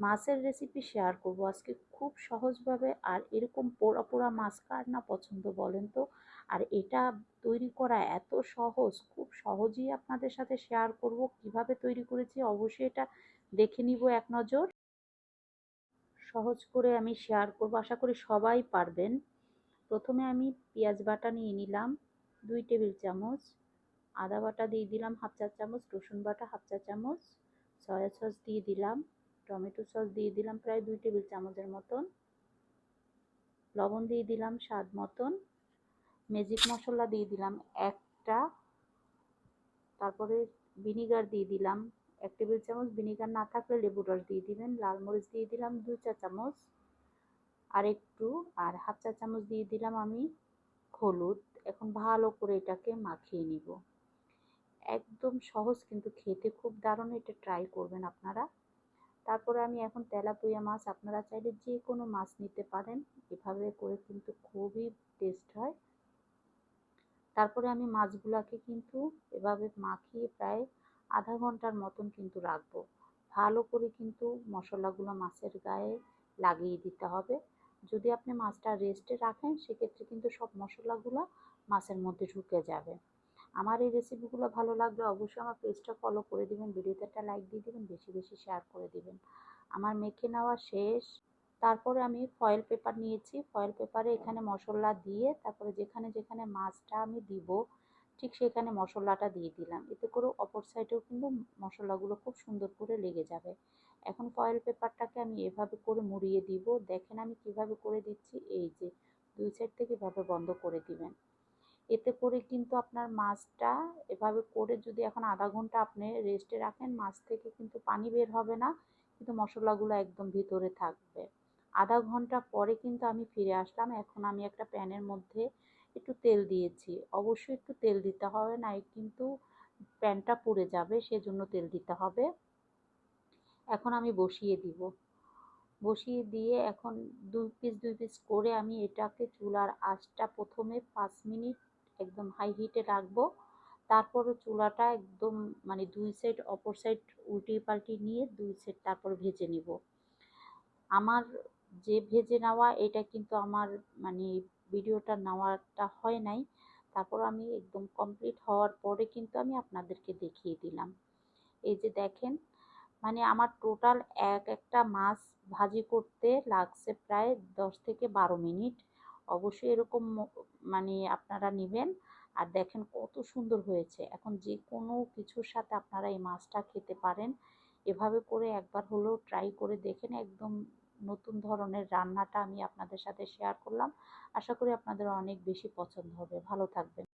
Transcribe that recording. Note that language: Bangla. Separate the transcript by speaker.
Speaker 1: মাছের রেসিপি শেয়ার করব। আজকে খুব সহজভাবে আর এরকম পোড়া পোড়া মাছ কার না পছন্দ বলেন তো? আর এটা তৈরি করা এত সহজ, খুব সহজেই আপনাদের সাথে শেয়ার করব। কীভাবে তৈরি করেছি অবশ্যই এটা দেখে নিব এক নজর। সহজ করে আমি শেয়ার করব। আশা করি সবাই পারবেন। প্রথমে আমি পেঁয়াজ বাটা নিয়ে নিলাম, দুই টেবিল চামচ। আদা বাটা দিয়ে দিলাম হাফ চা চামচ, রসুন বাটা হাফ চা চামচ। সয়া সস দিয়ে দিলাম। টমেটো সস দিয়ে দিলাম প্রায় দুই টেবিল চামচের মতন। লবণ দিয়ে দিলাম স্বাদ মতন। ম্যাজিক মশলা দিয়ে দিলাম একটা। তারপরে ভিনিগার দিয়ে দিলাম এক টেবিল চামচ। ভিনিগার না থাকলে লেবু রস দিয়ে দিবেন। লাল মরিচ দিয়ে দিলাম দুই চা চামচ। আর একটু, আর হাফ চা চামচ দিয়ে দিলাম আমি হলুদ। এখন ভালো করে এটাকে মাখিয়ে নিব। একদম সহজ কিন্তু খেতে খুব দারুণ। এটা ট্রাই করবেন আপনারা। তারপরে আমি এখন তেলাপুয়া মাছ, আপনারা চাইলে যে কোনো মাছ নিতে পারেন। এভাবে করে কিন্তু খুবই টেস্ট হয়। তারপরে আমি মাছগুলাকে কিন্তু এভাবে মাখিয়ে প্রায় আধা ঘণ্টার মতন কিন্তু রাখব। ভালো করে কিন্তু মশলাগুলো মাছের গায়ে লাগিয়ে দিতে হবে। যদি আপনি মাছটা রেস্টে রাখেন, সেক্ষেত্রে কিন্তু সব মশলাগুলো মাছের মধ্যে ঢুকে যাবে। আমার এই রেসিপিগুলো ভালো লাগলে অবশ্যই আমার পেজটা ফলো করে দিবেন, ভিডিওতে একটা লাইক দিয়ে দিবেন, বেশি বেশি শেয়ার করে দিবেন। আমার মেখে নেওয়া শেষ। তারপরে আমি ফয়েল পেপার নিয়েছি। ফয়েল পেপারে এখানে মশলা দিয়ে তারপরে যেখানে যেখানে মাছটা আমি দিব, ঠিক সেখানে মশলাটা দিয়ে দিলাম। এতে করে অপর সাইডেও কিন্তু মশলাগুলো খুব সুন্দর করে লেগে যাবে। এখন ফয়েল পেপারটাকে আমি এভাবে করে মুড়িয়ে দিব। দেখেন আমি কীভাবে করে দিচ্ছি। এই যে, দুই সাইড থেকে এভাবে বন্ধ করে দিবেন। এতে করে কিন্তু আপনার মাছটা এভাবে করে যদি এখন আধা ঘণ্টা আপনি রেস্টে রাখেন, মাছ থেকে কিন্তু পানি বের হবে না, কিন্তু মশলাগুলো একদম ভিতরে থাকবে। আধা ঘণ্টা পরে কিন্তু আমি ফিরে আসলাম, এখন আমি একটা প্যানের মধ্যে একটু তেল দিয়েছি। অবশ্যই একটু তেল দিতে হবে না, কিন্তু প্যানটা পুড়ে যাবে, সেজন্য তেল দিতে হবে। এখন আমি বসিয়ে দিব। বসিয়ে দিয়ে এখন দুই পিস দুই পিস করে আমি এটাকে চুলার আঁচটা প্রথমে পাঁচ মিনিট একদম হাই হিটে রাখব। তারপরে চুলাটা একদম মানে দুই সাইড অপর সাইড উল্টিয়ে পাল্টিয়ে নিয়ে দুই সাইড তারপর ভেজে নিব। আমার যে ভেজে নেওয়া, এটা কিন্তু আমার মানে ভিডিওটা নেওয়াটা হয় নাই। তারপর আমি একদম কমপ্লিট হওয়ার পরে কিন্তু আমি আপনাদেরকে দেখিয়ে দিলাম। এই যে দেখেন মানে আমার টোটাল এক একটা মাছ ভাজি করতে লাগছে প্রায় দশ থেকে বারো মিনিট। অবশ্যই এরকম মানে আপনারা নেবেন। আর দেখেন কত সুন্দর হয়েছে। এখন যে কোনো কিছুর সাথে আপনারা এই মাছটা খেতে পারেন। এভাবে করে একবার হলেও ট্রাই করে দেখেন একদম নতুন ধরনের রান্নাটা আমি আপনাদের সাথে শেয়ার করলাম। আশা করি আপনাদের অনেক বেশি পছন্দ হবে। ভালো থাকবেন।